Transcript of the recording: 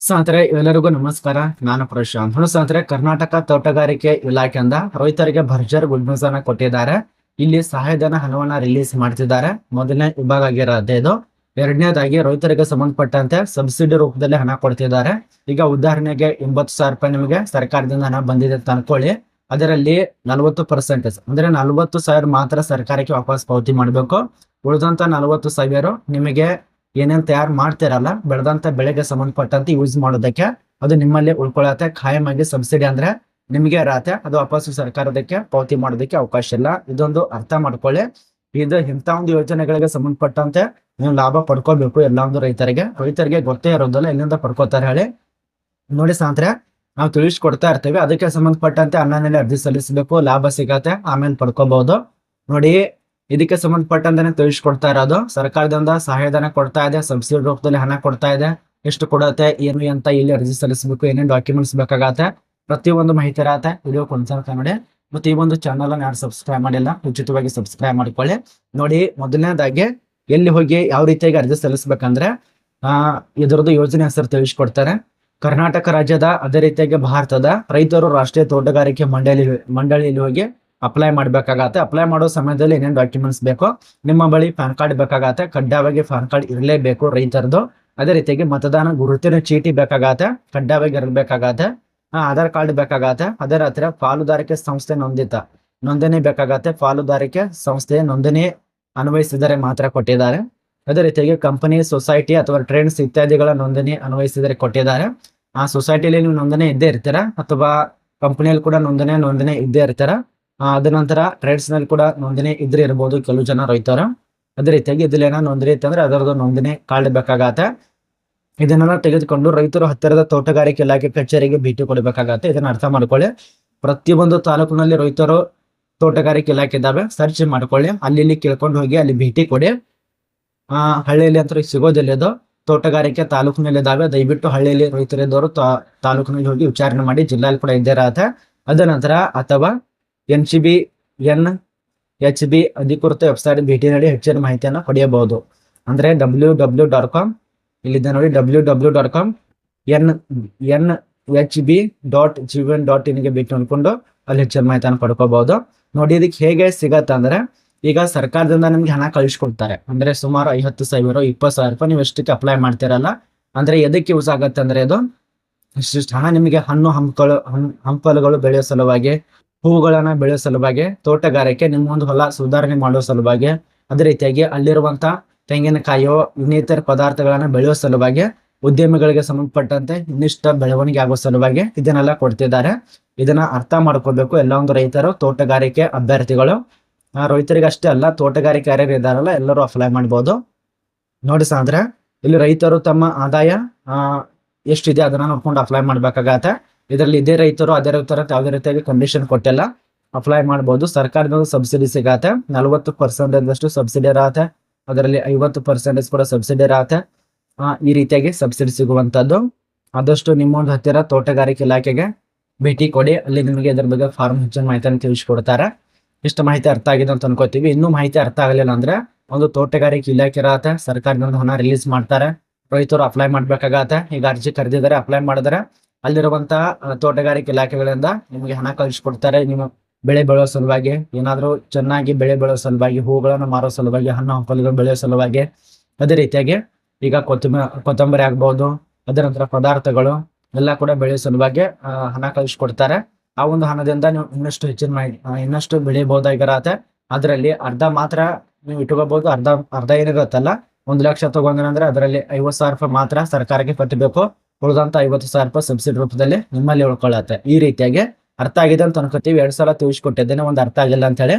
ಸ್ನೇಹಿತರೆ ಎಲ್ಲರಿಗೂ ನಮಸ್ಕಾರ. ನಾನು ಪ್ರಶಾಂತ್. ಹಲೋ ಸ್ನೇಹಿತರೆ ಕರ್ನಾಟಕ ತೋಟಗಾರಿಕೆ ಇಲಾಖೆಯಿಂದ ರೈತರಿಗೆ ಭರ್ಜರ್ ಗುಡ್ ಕೊಟ್ಟಿದ್ದಾರೆ. ಇಲ್ಲಿ ಸಹಾಯಧನ ಹಣವನ್ನ ರಿಲೀಸ್ ಮಾಡ್ತಿದ್ದಾರೆ. ಮೊದಲನೇ ವಿಭಾಗ ಆಗಿರೋದೇ ಇದು. ಎರಡನೇದಾಗಿ ರೈತರಿಗೆ ಸಂಬಂಧಪಟ್ಟಂತೆ ಸಬ್ಸಿಡಿ ರೂಪದಲ್ಲಿ ಹಣ ಕೊಡ್ತಿದ್ದಾರೆ. ಈಗ ಉದಾಹರಣೆಗೆ ಎಂಬತ್ತು ಸಾವಿರ ರೂಪಾಯಿ ನಿಮಗೆ ಸರ್ಕಾರದಿಂದ ಹಣ ಬಂದಿದೆ ಅಂತ ಅನ್ಕೊಳ್ಳಿ. ಅದರಲ್ಲಿ ನಲವತ್ತು ಪರ್ಸೆಂಟೇಜ್ ಅಂದ್ರೆ ನಲವತ್ತು ಸಾವಿರ ಮಾತ್ರ ಸರ್ಕಾರಕ್ಕೆ ವಾಪಸ್ ಪಾವತಿ ಮಾಡಬೇಕು. ಉಳಿದಂತ ನಲವತ್ತು ಸಾವಿರ ನಿಮಗೆ ಏನೇನ್ ತಯಾರು ಮಾಡ್ತಿರಲ್ಲ, ಬೆಳೆದಂತ ಬೆಳೆಗೆ ಸಂಬಂಧಪಟ್ಟಂತೆ ಯೂಸ್ ಮಾಡೋದಕ್ಕೆ ಅದು ನಿಮ್ಮಲ್ಲಿ ಉಳ್ಕೊಳ್ಳತ್ತೆ ಖಾಯಂ ಆಗಿ ಸಬ್ಸಿಡಿ ಅಂದ್ರೆ ನಿಮಗೆ ಇರತ್ತೆ. ಅದು ವಾಪಸ್ ಸರ್ಕಾರದಕ್ಕೆ ಪಾವತಿ ಮಾಡೋದಕ್ಕೆ ಅವಕಾಶ ಇಲ್ಲ. ಇದೊಂದು ಅರ್ಥ ಮಾಡ್ಕೊಳ್ಳಿ. ಇದು ಇಂಥ ಒಂದು ಯೋಜನೆಗಳಿಗೆ ಸಂಬಂಧಪಟ್ಟಂತೆ ನೀವು ಲಾಭ ಪಡ್ಕೋಬೇಕು ಎಲ್ಲ ಒಂದು ರೈತರಿಗೆ. ರೈತರಿಗೆ ಗೊತ್ತೇ ಇರೋದಿಲ್ಲ, ಎಲ್ಲಿಂದ ಪಡ್ಕೋತಾರೆ ಹೇಳಿ. ನೋಡಿ ಸಾಂತ್ರೆ ನಾವು ತಿಳಿಸ್ಕೊಡ್ತಾ ಇರ್ತೇವೆ. ಅದಕ್ಕೆ ಸಂಬಂಧಪಟ್ಟಂತೆ ಅನ್ನ ಅರ್ಜಿ ಸಲ್ಲಿಸಬೇಕು. ಲಾಭ ಸಿಗತ್ತೆ. ಆಮೇಲೆ ಪಡ್ಕೋಬಹುದು ನೋಡಿ ಇದಕ್ಕೆ ಸಂಬಂಧಪಟ್ಟಂತೆ ತಿಳಿಸ್ಕೊಡ್ತಾ ಇರೋದು. ಸರ್ಕಾರದಿಂದ ಸಹಾಯಧನ ಕೊಡ್ತಾ ಇದೆ, ಸಬ್ಸಿಡಿ ರೂಪದಲ್ಲಿ ಹಣ ಕೊಡ್ತಾ ಇದೆ. ಎಷ್ಟು ಕೊಡುತ್ತೆ, ಏನು ಅಂತ ಇಲ್ಲಿ ಅರ್ಜಿ ಸಲ್ಲಿಸಬೇಕು, ಏನೇನು ಡಾಕ್ಯುಮೆಂಟ್ಸ್ ಬೇಕಾಗತ್ತೆ, ಪ್ರತಿಯೊಂದು ಮಾಹಿತಿ ಇರತ್ತೆ. ವಿಡಿಯೋ ಕೊಂಡ್ಸಂತ ನೋಡಿ. ಮತ್ತೆ ಈ ಒಂದು ಚಾನಲ್ ಅನ್ನು ಯಾರು ಸಬ್ಸ್ಕ್ರೈಬ್ ಮಾಡಿಲ್ಲ, ಉಚಿತವಾಗಿ ಸಬ್ಸ್ಕ್ರೈಬ್ ಮಾಡ್ಕೊಳ್ಳಿ. ನೋಡಿ, ಮೊದಲನೇದಾಗಿ ಎಲ್ಲಿ ಹೋಗಿ ಯಾವ ರೀತಿಯಾಗಿ ಅರ್ಜಿ ಸಲ್ಲಿಸಬೇಕಂದ್ರೆ, ಆ, ಇದರದ್ದು ಯೋಜನೆ ಹೆಸರು ತಿಳಿಸ್ಕೊಡ್ತಾರೆ. ಕರ್ನಾಟಕ ರಾಜ್ಯದ ಅದೇ ರೀತಿಯಾಗಿ ಭಾರತದ ರೈತರು ರಾಷ್ಟ್ರೀಯ ತೋಟಗಾರಿಕೆ ಮಂಡಳಿ, ಮಂಡಳಿಯಲ್ಲಿ ಹೋಗಿ ಅಪ್ಲೈ ಮಾಡಬೇಕಾಗತ್ತೆ. ಅಪ್ಲೈ ಮಾಡೋ ಸಮಯದಲ್ಲಿ ಏನೇನು ಡಾಕ್ಯುಮೆಂಟ್ಸ್ ಬೇಕು ನಿಮ್ಮ ಬಳಿ ಪ್ಯಾನ್ ಕಾರ್ಡ್ ಬೇಕಾಗತ್ತೆ. ಕಡ್ಡಾಯವಾಗಿ ಪ್ಯಾನ್ ಕಾರ್ಡ್ ಇರಲೇಬೇಕು ರೈತರದು. ಅದೇ ರೀತಿಯಾಗಿ ಮತದಾನ ಗುರುತಿನ ಚೀಟಿ ಬೇಕಾಗತ್ತೆ. ಕಡ್ಡಾಯವಾಗಿ ಇರಬೇಕಾಗತ್ತೆ. ಆಧಾರ್ ಕಾರ್ಡ್ ಬೇಕಾಗತ್ತೆ. ಅದೇ ರೀತಿ ಪಾಲುದಾರಿಕೆ ಸಂಸ್ಥೆ ನೊಂದಿತ. ನೋಂದಣಿ ಬೇಕಾಗತ್ತೆ. ಪಾಲುದಾರಿಕೆ ಸಂಸ್ಥೆ ನೋಂದಣಿ ಅನ್ವಯಿಸಿದರೆ ಮಾತ್ರ ಕೊಟ್ಟಿದ್ದಾರೆ. ಅದೇ ರೀತಿಯಾಗಿ ಕಂಪನಿ ಸೊಸೈಟಿ ಅಥವಾ ಟ್ರೇಡ್ಸ್ ಇತ್ಯಾದಿಗಳ ನೋಂದಣಿ ಅನ್ವಯಿಸಿದರೆ ಕೊಟ್ಟಿದ್ದಾರೆ. ಆ ಸೊಸೈಟಿಯಲ್ಲಿ ನೀವು ನೋಂದಣಿ ಇದ್ದೇ ಇರ್ತೀರಾ? ಅಥವಾ ಕಂಪನಿಯಲ್ಲಿ ಕೂಡ ನೋಂದಣಿ ನೋಂದಣಿ ಇದ್ದೇ ಇರ್ತೀರಾ? ಅದ ನಂತರ ಟ್ರೇಡ್ಸ್ನಲ್ಲಿ ಕೂಡ ನೋಂದಣಿ ಇದ್ರೆ ಇರಬಹುದು ಕೆಲವು ಜನ ರೈತರು. ಅದೇ ರೀತಿಯಾಗಿ ಇದ್ರಲ್ಲಿ ನೋಂದಣಿ ಇತ್ತಂದ್ರೆ ಅದರದ್ದು ನೋಂದಣಿ ಕಾಳಬೇಕಾಗತ್ತೆ ಬೇಕಾಗತ್ತೆ. ಇದನ್ನೆಲ್ಲ ತೆಗೆದುಕೊಂಡು ರೈತರು ಹತ್ತಿರದ ತೋಟಗಾರಿಕೆ ಇಲಾಖೆ ಕಚೇರಿಗೆ ಭೇಟಿ ಕೊಡಬೇಕಾಗತ್ತೆ. ಇದನ್ನ ಅರ್ಥ ಮಾಡ್ಕೊಳ್ಳಿ. ಪ್ರತಿಯೊಂದು ತಾಲೂಕಿನಲ್ಲಿ ರೈತರು ತೋಟಗಾರಿಕೆ ಇಲಾಖೆ ಇದ್ದಾವೆ, ಸರ್ಚ್ ಮಾಡ್ಕೊಳ್ಳಿ. ಅಲ್ಲಿ ಇಲ್ಲಿ ಕೇಳ್ಕೊಂಡು ಹೋಗಿ ಅಲ್ಲಿ ಭೇಟಿ ಕೊಡಿ. ಆ, ಹಳ್ಳಿಯಲ್ಲಿ ಅಂತ ಸಿಗೋದಿಲ್ಲ ಇದು. ತೋಟಗಾರಿಕೆ ತಾಲೂಕಿನಲ್ಲಿ ಇದಾವೆ ದಯವಿಟ್ಟು ಹಳ್ಳಿಯಲ್ಲಿ ರೈತರಿದ್ದವರು ತಾಲೂಕಿನಲ್ಲಿ ಹೋಗಿ ವಿಚಾರಣೆ ಮಾಡಿ, ಜಿಲ್ಲೆಯಲ್ಲಿ ಕೂಡ ಇದ್ದೇ ಇರತ್ತೆ. ಅದ ನಂತರ ಅಥವಾ N C B N H B ಅಧಿಕೃತ ವೆಬ್ಸೈಟ್ ಭೇಟಿ ನೀಡಿ ಹೆಚ್ಚಿನ ಮಾಹಿತಿಯನ್ನು ಪಡೆಯಬಹುದು. ಅಂದ್ರೆ ಡಬ್ಲ್ಯೂ ಡಬ್ಲ್ಯೂ ಡಾಟ್ ಕಾಮ್ ಇಲ್ಲಿದೆ ನೋಡಿ W W dot com N N H B dot ಜಿವನ್ dot ಇನ್ಗೆ ಭೇಟಿ ನೋಡಿಕೊಂಡು ಅಲ್ಲಿ ಹೆಚ್ಚಿನ ಮಾಹಿತಿಯನ್ನು ಪಡ್ಕೋಬಹುದು. ನೋಡಿ ಇದಕ್ಕೆ ಹೇಗೆ ಸಿಗತ್ತೆ ಈಗ ಸರ್ಕಾರದಿಂದ ನಿಮ್ಗೆ ಹಣ ಕಳಿಸ್ಕೊಡ್ತಾರೆ. ಅಂದ್ರೆ ಸುಮಾರು ಐವತ್ತು ಸಾವಿರ, ಇಪ್ಪತ್ತು ಸಾವಿರ ರೂಪಾಯಿ ನೀವು ಎಷ್ಟಕ್ಕೆ ಅಪ್ಲೈ ಮಾಡ್ತೀರಲ್ಲ, ಅಂದ್ರೆ ಎದಕ್ಕೆ ಯೂಸ್ ಆಗತ್ತೆ ಅಂದ್ರೆ ಇದು ಇಷ್ಟಿಷ್ಟು ಹಣ ನಿಮಗೆ ಹಣ್ಣು ಹಂಪಲು ಹಂಪಲುಗಳು ಬೆಳೆಯೋ ಸಲುವಾಗಿ ಹೂಗಳನ್ನ ಬೆಳೆಯೋ ಸಲುವಾಗಿ, ತೋಟಗಾರಿಕೆ ನಿಮ್ಮ ಒಂದು ಹೊಲ ಸುಧಾರಣೆ ಮಾಡೋ ಸಲುವಾಗಿ, ಅದೇ ರೀತಿಯಾಗಿ ಅಲ್ಲಿರುವಂತ ತೆಂಗಿನಕಾಯಿಯೋ ಇನ್ನಿತರ ಪದಾರ್ಥಗಳನ್ನ ಬೆಳೆಯೋ ಸಲುವಾಗಿ, ಉದ್ಯಮಿಗಳಿಗೆ ಸಂಬಂಧಪಟ್ಟಂತೆ ಇನ್ನಿಷ್ಟ ಬೆಳವಣಿಗೆ ಆಗೋ ಸಲುವಾಗಿ ಇದನ್ನೆಲ್ಲ ಕೊಡ್ತಿದ್ದಾರೆ. ಇದನ್ನ ಅರ್ಥ ಮಾಡ್ಕೋಬೇಕು ಎಲ್ಲ ಒಂದು ರೈತರು, ತೋಟಗಾರಿಕೆ ಅಭ್ಯರ್ಥಿಗಳು. ರೈತರಿಗಷ್ಟೇ ಅಲ್ಲ ತೋಟಗಾರಿಕೆ ಯಾರ್ಯಾರು ಇದಾರಲ್ಲ ಎಲ್ಲರೂ ಅಪ್ಲೈ ಮಾಡ್ಬೋದು. ನೋಡಿ ಸಾಂದ್ರೆ ಇಲ್ಲಿ ರೈತರು ತಮ್ಮ ಆದಾಯ ಎಷ್ಟಿದೆ ಅದನ್ನ ನೋಡ್ಕೊಂಡು ಅಪ್ಲೈ ಮಾಡ್ಬೇಕಾಗತ್ತೆ. ಇದರಲ್ಲಿ ಇದೇ ರೈತರು, ಅದೇ ರೈತರ ಯಾವುದೇ ರೀತಿಯಾಗಿ ಕಂಡೀಷನ್ ಕೊಟ್ಟಿಲ್ಲ. ಅಪ್ಲೈ ಮಾಡ್ಬೋದು. ಸರ್ಕಾರದಿಂದ ಸಬ್ಸಿಡಿ ಸಿಗತ್ತೆ. ನಲವತ್ತು ಪರ್ಸೆಂಟೇಜ್ ಅಷ್ಟು ಸಬ್ಸಿಡಿ ಇರತ್ತೆ. ಅದರಲ್ಲಿ ಐವತ್ತು ಪರ್ಸೆಂಟೇಜ್ ಕೂಡ ಸಬ್ಸಿಡಿ ಇರತ್ತೆ. ಈ ರೀತಿಯಾಗಿ ಸಬ್ಸಿಡಿ ಸಿಗುವಂತದ್ದು ಆದಷ್ಟು ನಿಮ್ಮ ಒಂದು ಹತ್ತಿರ ತೋಟಗಾರಿಕೆ ಇಲಾಖೆಗೆ ಭೇಟಿ ಕೊಡಿ. ಅಲ್ಲಿ ನಿಮಗೆ ಇದರ ಬಗ್ಗೆ ಫಾರ್ಮ್ ಹೆಚ್ಚಿನ ಮಾಹಿತಿಯನ್ನು ತಿಳಿಸ್ಕೊಡ್ತಾರೆ. ಇಷ್ಟು ಮಾಹಿತಿ ಅರ್ಥ ಆಗಿದೆ ಅಂತ ಅನ್ಕೋತೀವಿ. ಇನ್ನೂ ಮಾಹಿತಿ ಅರ್ಥ ಆಗಲಿಲ್ಲ ಅಂದ್ರೆ ಒಂದು ತೋಟಗಾರಿಕೆ ಇಲಾಖೆ ಇರತ್ತೆ. ಸರ್ಕಾರದಿಂದ ಹಣ ರಿಲೀಸ್ ಮಾಡ್ತಾರೆ. ರೈತರು ಅಪ್ಲೈ ಮಾಡ್ಬೇಕಾಗತ್ತೆ. ಈಗ ಅರ್ಜಿ ಕರೆದಿದ್ದಾರೆ ಅಪ್ಲೈ ಮಾಡಿದ್ರೆ ಅಲ್ಲಿರುವಂತಹ ತೋಟಗಾರಿಕೆ ಇಲಾಖೆಗಳಿಂದ ನಿಮಗೆ ಹಣ ಕಳಿಸ್ಕೊಡ್ತಾರೆ. ನಿಮ್ಮ ಬೆಳೆ ಬೆಳೆಯೋ ಸಲುವಾಗಿ, ಏನಾದರೂ ಚೆನ್ನಾಗಿ ಬೆಳೆ ಬೆಳೆಯೋ ಸಲುವಾಗಿ, ಹೂಗಳನ್ನು ಮಾರೋ ಸಲುವಾಗಿ, ಹಣ್ಣು ಹಂಪಲುಗಳು ಬೆಳೆಯೋ ಸಲುವಾಗಿ, ಅದೇ ರೀತಿಯಾಗಿ ಈಗ ಕೊತ್ತಂಬರಿ ಕೊತ್ತಂಬರಿ ಆಗ್ಬಹುದು ಅದರ ನಂತರ ಪದಾರ್ಥಗಳು ಎಲ್ಲ ಕೂಡ ಬೆಳೆಯೋ ಸಲುವಾಗಿ ಹಣ ಕಳಿಸ್ಕೊಡ್ತಾರೆ. ಆ ಒಂದು ಹಣದಿಂದ ನೀವು ಇನ್ನಷ್ಟು ಹೆಚ್ಚಿನ ಮಾಡಿ ಇನ್ನಷ್ಟು ಬೆಳೆಯಬಹುದಾಗಿರತ್ತೆ. ಅದರಲ್ಲಿ ಅರ್ಧ ಮಾತ್ರ ನೀವು ಇಟ್ಕೋಬಹುದು, ಅರ್ಧ ಅರ್ಧ ಏನಿರುತ್ತಲ್ಲ, ಒಂದು ಲಕ್ಷ ತಗೊಂಡ್ರೆ ಅದರಲ್ಲಿ ಐವತ್ತು ಸಾವಿರ ರೂಪಾಯಿ ಮಾತ್ರ ಸರ್ಕಾರಕ್ಕೆ ಕಟ್ಟಬೇಕು. ಉಳಿದಂತ ಐವತ್ತು ಸಾವಿರ ರೂಪಾಯಿ ಸಬ್ಸಿಡಿ ರೂಪದಲ್ಲಿ ನಿಮ್ಮಲ್ಲಿ ಉಳ್ಕೊಳ್ಳುತ್ತೆ. ಈ ರೀತಿಯಾಗಿ ಅರ್ಥ ಆಗಿದೆ ಅಂತ ಅನ್ಕೋತೀವಿ. ಎರಡ್ ಸಲ ತಿಳಿಸ್ಕೊಟ್ಟಿದ್ದೇನೆ. ಒಂದು ಅರ್ಥ ಆಗಿಲ್ಲ ಅಂತ ಹೇಳಿ